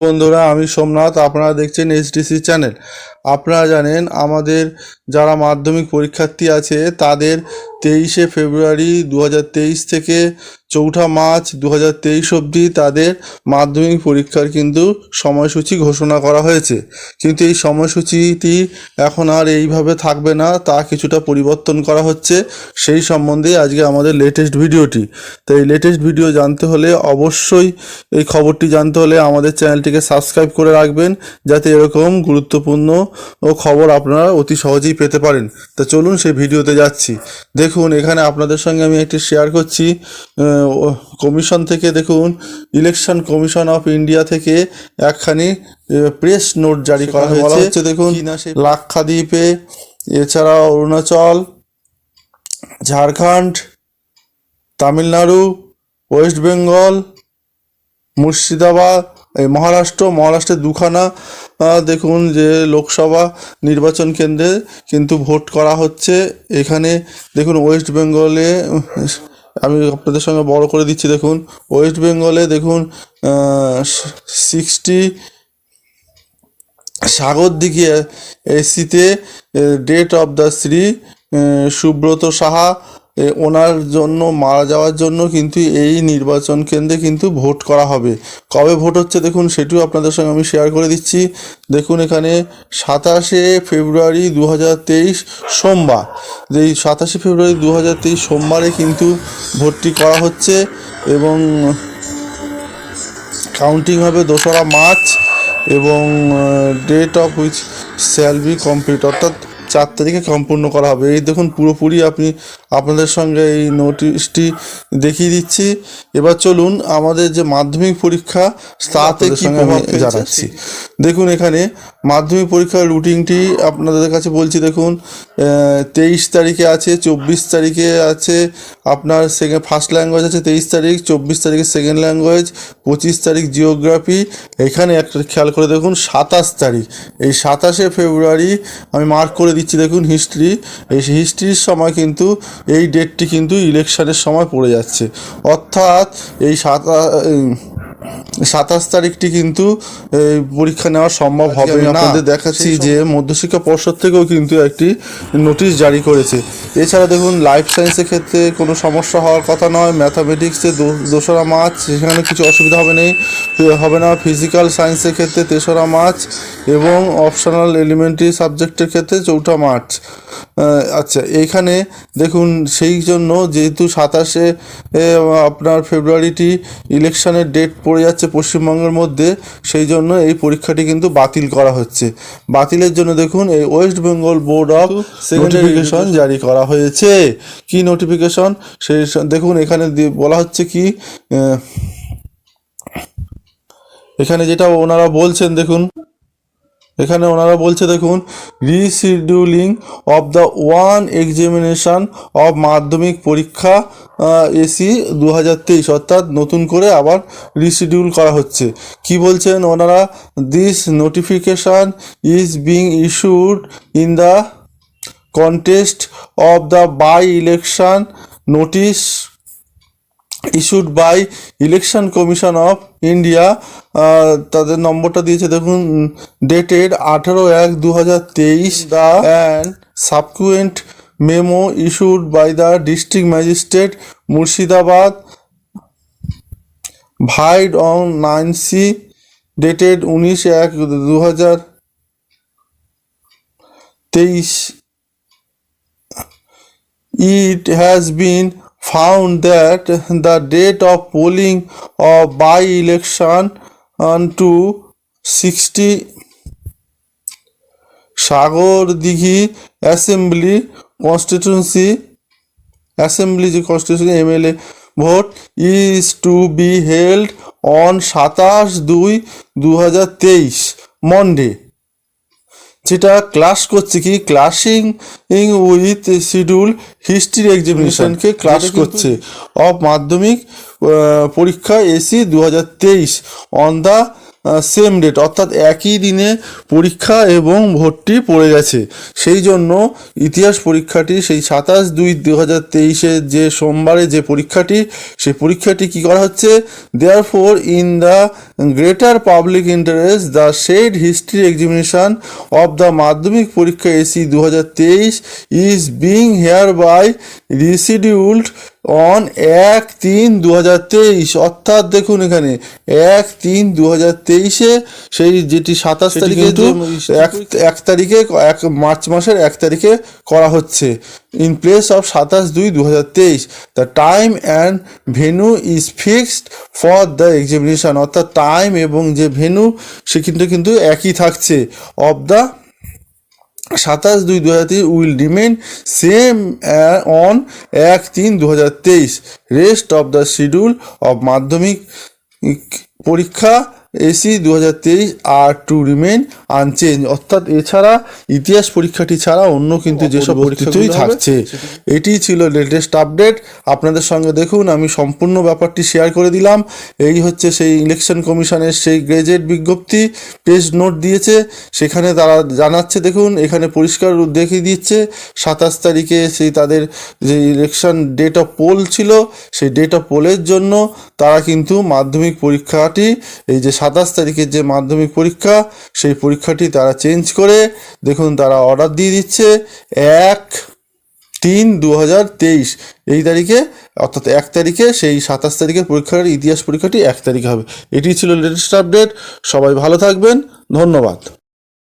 বন্ধুরা, আমি সোমনাথ, আপনারা দেখছেন এসডিসি চ্যানেল। আপনারা জানেন, আমাদের যারা মাধ্যমিক পরীক্ষার্থী আছে, তাদের তেইশে ফেব্রুয়ারি দু হাজার তেইশ থেকে চৌঠা মার্চ দু হাজার তেইশ অবধি তাদের মাধ্যমিক পরীক্ষার কিন্তু সময়সূচি ঘোষণা করা হয়েছে। কিন্তু এই সময়সূচিটি এখন আর এইভাবে থাকবে না, তা কিছুটা পরিবর্তন করা হচ্ছে। সেই সম্বন্ধে আজকে আমাদের লেটেস্ট ভিডিওটি। তো এই লেটেস্ট ভিডিও জানতে হলে অবশ্যই এই খবরটি জানতে হলে আমাদের চ্যানেলটিকে সাবস্ক্রাইব করে রাখবেন, যাতে এরকম গুরুত্বপূর্ণ ও খবর আপনারা অতি সহজেই পেতে পারেন। তা চলুন সেই ভিডিওতে যাচ্ছি। দেখুন, এখানে আপনাদের সঙ্গে আমি একটি শেয়ার করছি। কমিশন থেকে দেখুন ইলেকশন কমিশন অফ ইন্ডিয়া থেকে একখানি প্রেস নোট জারি করা হয়েছে। দেখুন লাক্ষাদ্বীপে এছাড়া অরুণাচল ঝাড়খণ্ড তামিলনাড়ু ওয়েস্ট বেঙ্গল মুর্শিদাবাদ এই মহারাষ্ট্র মহারাষ্ট্রের দুখানা দেখুন যে লোকসভা নির্বাচন কেন্দ্রে কিন্তু ভোট করা হচ্ছে। এখানে দেখুন ওয়েস্ট বেঙ্গলে আমি আপনাদের সঙ্গে বড় করে দিচ্ছি, দেখুন। ওয়েস্ট বেঙ্গলে দেখুন সিক্সটি সাগর দিকে এসিতে date of the Shri Subrata Saha ওনার জন্য, মারা যাওয়ার জন্য কিন্তু এই নির্বাচন কেন্দ্রে কিন্তু ভোট করা হবে। কবে ভোট হচ্ছে দেখুন, সেটিও আপনাদের সঙ্গে আমি শেয়ার করে দিচ্ছি। দেখুন এখানে সাতাশে ফেব্রুয়ারি দু হাজার তেইশ সোমবার। এই সাতাশে ফেব্রুয়ারি দু হাজার তেইশ সোমবারে কিন্তু ভোটটি করা হচ্ছে এবং কাউন্টিং হবে দোসরা মার্চ এবং date of which shall be complete অর্থাৎ চার তারিখে সম্পূর্ণ করা হবে। এই দেখুন পুরোপুরি আপনি আপনাদের সঙ্গে এই নোটিশটি দেখিয়ে দিচ্ছি। এবার চলুন আমাদের যে মাধ্যমিক পরীক্ষা তাতে জানাচ্ছি। দেখুন এখানে মাধ্যমিক পরীক্ষার রুটিনটি আপনাদের কাছে বলছি দেখুন তেইশ তারিখে আছে চব্বিশ তারিখে আছে আপনার সেকেন্ড ফার্স্ট ল্যাঙ্গুয়েজ আছে তেইশ তারিখ চব্বিশ তারিখে সেকেন্ড ল্যাঙ্গুয়েজ পঁচিশ তারিখ জিওগ্রাফি এখানে একটা খেয়াল করে দেখুন সাতাশ তারিখ। এই সাতাশে ফেব্রুয়ারি আমি মার্ক করে দিচ্ছি দেখুন হিস্ট্রি এই হিস্ট্রির সময় কিন্তু এই ডেটটি কিন্তু ইলেকশনের সময় পড়ে যাচ্ছে। অর্থাৎ এই সাতা সাতাশ তারিখটি কিন্তু পরীক্ষা নেওয়া সম্ভব হবে না। আপনাদের দেখাচ্ছি যে মধ্যশিক্ষা পর্ষদ থেকেও কিন্তু একটি নোটিশ জারি করেছে। এছাড়া দেখুন লাইফ সায়েন্সের ক্ষেত্রে কোনো সমস্যা হওয়ার কথা নয়। ম্যাথামেটিক্সে দোসরা মার্চ সেখানে কিছু অসুবিধা হবে নেই। হবে না ফিজিক্যাল সায়েন্সের ক্ষেত্রে তেসরা মার্চ এবং অপশনাল এলিমেন্টারি সাবজেক্টের ক্ষেত্রে চৌঠা মার্চ। আচ্ছা এইখানে দেখুন সেই জন্য যেহেতু সাতাশে আপনার ফেব্রুয়ারিটি ইলেকশনের ডেট পড়ে যাচ্ছে পশ্চিমবঙ্গের মধ্যে সেই জন্য এই পরীক্ষাটি কিন্তু বাতিল করা হচ্ছে। বাতিলের জন্য দেখুন এই West Bengal board of notification জারি করা হয়েছে। কি নোটিফিকেশন সেই দেখুন এখানে দিয়ে বলা হচ্ছে কি এখানে যেটা ওনারা বলছেন দেখুন এখানে ওনারা বলছে, দেখুন rescheduling of the one examination of Madhyamik পরীক্ষা এসি দু হাজার তেইশ, অর্থাৎ নতুন করে আবার রিশিডিউল করা হচ্ছে। কি বলছেন ওনারা? This notification is being issued in the contest of the by election notice issued by Election Commission of India তাদের নম্বরটা দিয়েছে দেখুন ডেটেড আঠেরো এক দু হাজার তেইশ the and subsequent memo issued by the district magistrate Murshidabad vide on nine C dated উনিশ এক দু হাজার তেইশ। It has been found that the date of polling of by election unto 60 Sagardighi assembly constituency assembly যে constitution MLA vote is to be held on সাতাশ দুই দু হাজার তেইশ মন্ডে যেটা ক্লাস করছে কি? ক্লাসিং ইং উইথ শিডিউল হিস্ট্রি এক্সামিনেশনকে ক্লাস করছে। অফ মাধ্যমিক পরীক্ষা এসি দু হাজার তেইশ। অন দ্য সেম ডেট অর্থাৎ একই দিনে পরীক্ষা এবং ভর্তি পড়ে গেছে। সেই জন্য ইতিহাস পরীক্ষাটি সেই সাতাশ দুই দু হাজার তেইশের যে সোমবারে যে পরীক্ষাটি, সেই পরীক্ষাটি কি করা হচ্ছে? Therefore in the greater public interest the said history examination of the Madhyamik পরীক্ষা এসি দু হাজার তেইশ is being hereby rescheduled on এক তিন দু হাজার তেইশ। অর্থাৎ দেখুন এখানে এক তিন দু হাজার তেইশে সেই যেটি সাতাশ তারিখে এক এক তারিখে এক মার্চ মাসের এক তারিখে করা হচ্ছে। ইন প্লেস অফ সাতাশ দুই দু হাজার তেইশ the time and venue is fixed for the examination অর্থাৎ টাইম এবং যে ভেনু সে কিন্তু কিন্তু একই থাকছে। অফ দ্য সাতাশ দুই দু হাজার তেইশ উইল রিমেন সেম অন এক তিন দু হাজার তেইশ। Rest of the schedule of Madhyamik পরীক্ষা এসি দু হাজার তেইশ আর টু রিমেন আনচেঞ্জ অর্থাৎ এছাড়া ইতিহাস পরীক্ষাটি ছাড়া অন্য কিন্তু যেসব পরীক্ষাগুলি থাকছে এটি ছিল লেটেস্ট আপডেট আপনাদের সঙ্গে দেখুন আমি সম্পূর্ণ ব্যাপারটি শেয়ার করে দিলাম। এই হচ্ছে সেই ইলেকশন কমিশনের সেই গ্রেজেট বিজ্ঞপ্তি। পেজ নোট দিয়েছে সেখানে তারা জানাচ্ছে দেখুন এখানে পরিষ্কার দেখিয়ে দিচ্ছে সাতাশ তারিখে সেই তাদের যে ইলেকশন ডেট অফ পোল ছিল সেই ডেট অফ পোলের জন্য তারা কিন্তু মাধ্যমিক পরীক্ষাটি এই যে সাতাশ তারিখের যে মাধ্যমিক পরীক্ষা, সেই পরীক্ষাটি তারা চেঞ্জ করে। দেখুন, তারা অর্ডার দিয়ে দিচ্ছে এক তিন দু এই তারিখে, অর্থাৎ এক তারিখে, সেই সাতাশ তারিখের পরীক্ষার ইতিহাস পরীক্ষাটি এক তারিখে হবে। এটি ছিল লেটেস্ট আপডেট সবাই ভালো থাকবেন। ধন্যবাদ।